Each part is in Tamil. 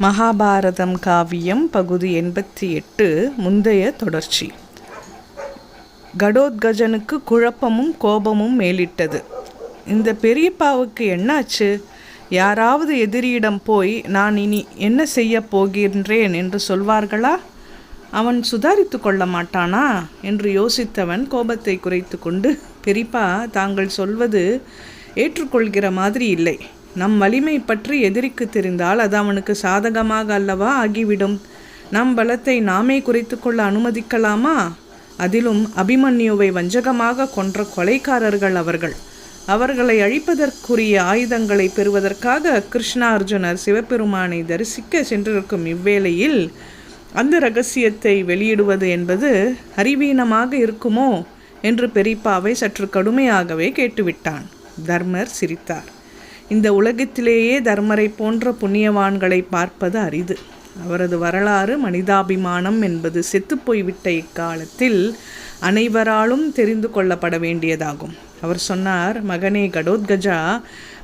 மகாபாரதம் காவியம் பகுதி எண்பத்தி எட்டு முந்தைய தொடர்ச்சி. கடோத்கஜனுக்கு குழப்பமும் கோபமும் மேலிட்டது. இந்த பெரியப்பாவுக்கு என்னாச்சு? யாராவது எதிரியிடம் போய் நான் இனி என்ன செய்ய போகின்றேன் என்று சொல்வார்களா? அவன் சுதாரித்து கொள்ள மாட்டானா? என்று யோசித்தவன் கோபத்தை குறைத்து கொண்டு பெரியப்பா தாங்கள் சொல்வது ஏற்றுக்கொள்கிற மாதிரி இல்லை. நம் வலிமை பற்றி எதிரிக்கு தெரிந்தால் அது அவனுக்கு சாதகமாக அல்லவா ஆகிவிடும். நம் பலத்தை நாமே குறைத்து கொள்ள அனுமதிக்கலாமா? அதிலும் அபிமன்யுவை வஞ்சகமாக கொன்ற கொலைக்காரர்கள் அவர்கள். அவர்களை அழிப்பதற்குரிய ஆயுதங்களை பெறுவதற்காக கிருஷ்ணா அர்ஜுனர் சிவபெருமானை தரிசிக்க சென்றிருக்கும் இவ்வேளையில் அந்த ரகசியத்தை வெளியிடுவது என்பது அறிவீனமாக இருக்குமோ? என்று பெரியப்பாவை சற்று கடுமையாகவே கேட்டுவிட்டான். தர்மர் சிரித்தார். இந்த உலகத்திலேயே தர்மரை போன்ற புண்ணியவான்களை பார்ப்பது அரிது. அவரது வரலாறு மனிதாபிமானம் என்பது செத்துப்போய்விட்ட இக்காலத்தில் அனைவராலும் தெரிந்து கொள்ளப்பட வேண்டியதாகும். அவர் சொன்னார் மகனே கடோத்கஜா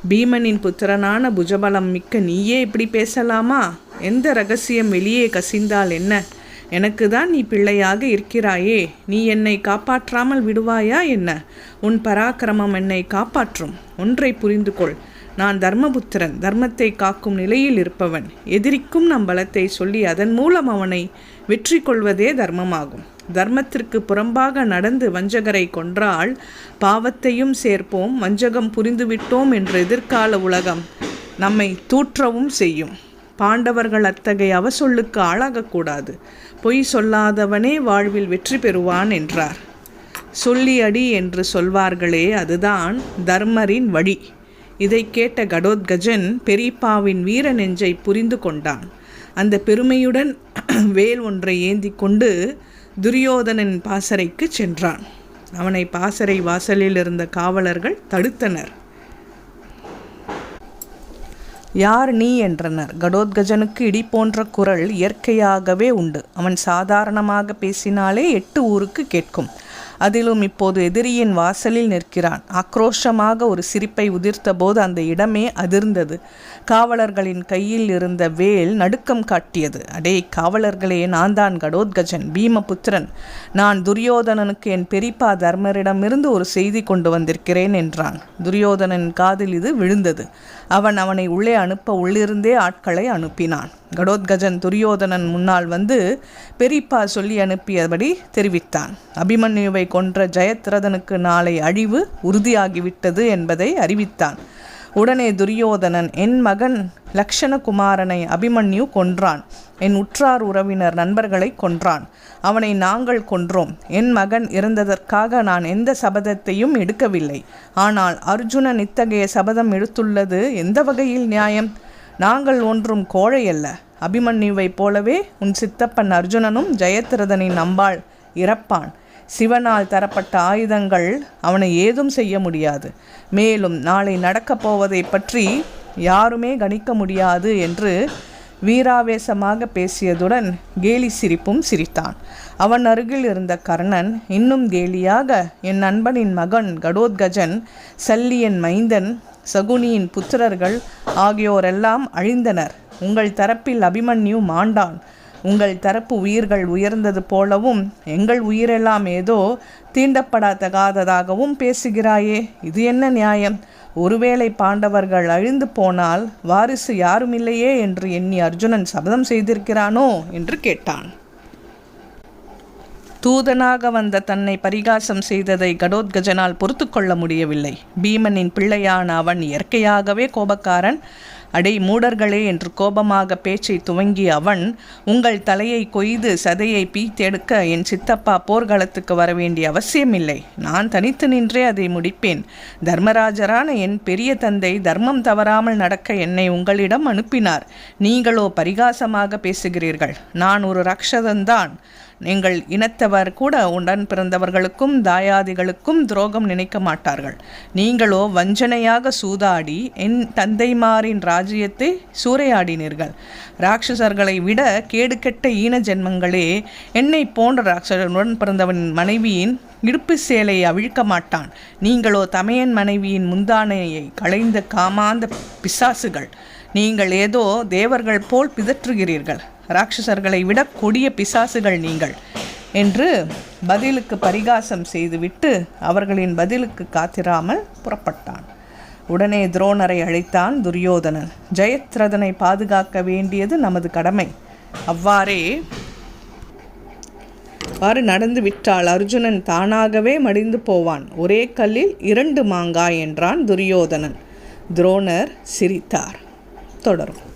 பீமனின் புத்திரனான புஜபலம் மிக்க நீயே இப்படி பேசலாமா? எந்த ரகசியம் வெளியே கசிந்தால் என்ன? எனக்கு தான் நீ பிள்ளையாக இருக்கிறாயே. நீ என்னை காப்பாற்றாமல் விடுவாயா என்ன? உன் பராக்கிரமம் என்னை காப்பாற்றும். ஒன்றை புரிந்து கொள் நான் தர்மபுத்திரன் தர்மத்தை காக்கும் நிலையில் இருப்பவன். எதிரிக்கும் நம் பலத்தை சொல்லி அதன் மூலம் அவனை வெற்றி கொள்வதே தர்மமாகும். தர்மத்திற்கு புறம்பாக நடந்து வஞ்சகரை கொன்றால் பாவத்தையும் சேர்ப்போம் வஞ்சகம் புரிந்துவிட்டோம் என்ற எதிர்கால உலகம் நம்மை தூற்றவும் செய்யும். பாண்டவர்கள் அத்தகைய அவசொல்லுக்கு ஆளாகக்கூடாது. பொய் சொல்லாதவனே வாழ்வில் வெற்றி பெறுவான் என்றார். சொல்லி அடி என்று சொல்வார்களே அதுதான் தர்மரின் வழி. இதை கேட்ட கடோத்கஜன் பெரியப்பாவின் வீர நெஞ்சை புரிந்து கொண்டான். அந்த பெருமையுடன் வேல் ஒன்றை ஏந்தி கொண்டு துரியோதனன் பாசறைக்கு சென்றான். அவனை பாசறை வாசலில் இருந்த காவலர்கள் தடுத்தனர். யார் நீ? என்றனர். கடோத்கஜனுக்கு இடி போன்ற குரல் இயற்கையாகவே உண்டு. அவன் சாதாரணமாக பேசினாலே எட்டு ஊருக்கு கேட்கும். அதிலும் இப்போது எதிரியின் வாசலில் நிற்கிறான். ஆக்ரோஷமாக ஒரு சிரிப்பை உதிர்த்தபோது அந்த இடமே அதிர்ந்தது. காவலர்களின் கையில் இருந்த வேல் நடுக்கம் காட்டியது. அடே காவலர்களே நான் தான் கடோத்கஜன் பீமபுத்திரன். நான் துரியோதனனுக்கு என் பெரிப்பா தர்மரிடமிருந்து ஒரு செய்தி கொண்டு வந்திருக்கிறேன் என்றான். துரியோதனன் காதில் இது விழுந்தது. அவன் அவனை உள்ளே அனுப்ப உள்ளிருந்தே ஆட்களை அனுப்பினான். கடோத்கஜன் துரியோதனன் முன்னால் வந்து பெரிப்பா சொல்லி அனுப்பியபடி தெரிவித்தான். அபிமன்யுவை கொன்ற ஜெயத்ரதனுக்கு நாளை அழிவு உறுதியாகிவிட்டது என்பதை அறிவித்தான். உடனே துரியோதனன் என் மகன் லக்ஷணகுமாரனை அபிமன்யு கொன்றான். என் உற்றார் உறவினர் நண்பர்களை கொன்றான். அவனை நாங்கள் கொன்றோம். என் மகன் இறந்ததற்காக நான் எந்த சபதத்தையும் எடுக்கவில்லை. ஆனால் அர்ஜுனன் இத்தகைய சபதம் எடுத்துள்ளது எந்த வகையில் நியாயம்? நாங்கள் ஒன்றும் கோழை அல்ல. அபிமன்யுவைப் போலவே உன் சித்தப்பன் அர்ஜுனனும் ஜெயத்ரதனின் நம்பாள் இறப்பான். சிவனால் தரப்பட்ட ஆயுதங்கள் அவனை ஏதும் செய்ய முடியாது. மேலும் நாளை நடக்கப் போவதை பற்றி யாருமே கணிக்க முடியாது என்று வீராவேசமாக பேசியதுடன் கேலி சிரிப்பும் சிரித்தான். அவன் அருகில் இருந்த கர்ணன் இன்னும் கேலியாக என் நண்பனின் மகன் கடோத்கஜன் சல்லியன் மைந்தன் சகுனியின் புத்திரர்கள் ஆகியோரெல்லாம் அழிந்தனர். உங்கள் தரப்பில் அபிமன்யு மாண்டான். உங்கள் தரப்பு உயிர்கள் உயர்ந்தது போலவும் எங்கள் உயிரெல்லாம் ஏதோ தீண்டப்படாதகாததாகவும் பேசுகிறாயே இது என்ன நியாயம்? ஒருவேளை பாண்டவர்கள் அழிந்து போனால் வாரிசு யாருமில்லையே என்று எண்ணி அர்ஜுனன் சபதம் செய்திருக்கிறானோ என்று கேட்டான். தூதனாக வந்த தன்னை பரிகாசம் செய்ததை கடோத்கஜனால் பொறுத்து கொள்ள முடியவில்லை. பீமனின் பிள்ளையான அவன் இயற்கையாகவே கோபக்காரன். அடை மூடர்களே என்று கோபமாக பேச்சை துவங்கிய அவன் உங்கள் தலையை கொய்து சதையை பீத்தெடுக்க என் சித்தப்பா போர்க்களத்துக்கு வர வேண்டிய அவசியமில்லை. நான் தனித்து நின்றே அதை முடிப்பேன். தர்மராஜரான என் பெரிய தந்தை தர்மம் தவறாமல் நடக்க என்னை உங்களிடம் அனுப்பினார். நீங்களோ பரிகாசமாக பேசுகிறீர்கள். நான் ஒரு ரக்ஷதன்தான் நீங்கள் இனத்தவர் கூட உடன் பிறந்தவர்களுக்கும் தாயாதிகளுக்கும் துரோகம் நினைக்க மாட்டார்கள். நீங்களோ வஞ்சனையாக சூதாடி என் தந்தைமாரின் ராஜ்யத்தை சூறையாடினீர்கள். ராட்சசர்களை விட கேடுகெட்ட ஈன ஜென்மங்களே என்னை போன்ற ராட்சசனுடன் பிறந்தவன் மனைவியின் இடுப்பு சேலையை அவிழ்க்க மாட்டான். நீங்களோ தமையன் மனைவியின் முந்தானையை களைந்த காமாந்த பிசாசுகள். நீங்கள் ஏதோ தேவர்கள் போல் பிதற்றுகிறீர்கள். ராட்சசர்களை விட கொடிய பிசாசுகள் நீங்கள் என்று பதிலுக்கு பரிகாசம் செய்துவிட்டு அவர்களின் பதிலுக்கு காத்திராமல் புறப்பட்டான். உடனே துரோணரை அழைத்தான் துரியோதனன். ஜெயத்ரதனை பாதுகாக்க வேண்டியது நமது கடமை. அவ்வாறே அவ்வாறு நடந்து விட்டால் அர்ஜுனன் தானாகவே மடிந்து போவான். ஒரே கல்லில் இரண்டு மாங்காய் என்றான் துரியோதனன். துரோணர் சிரித்தார். தொடரும்.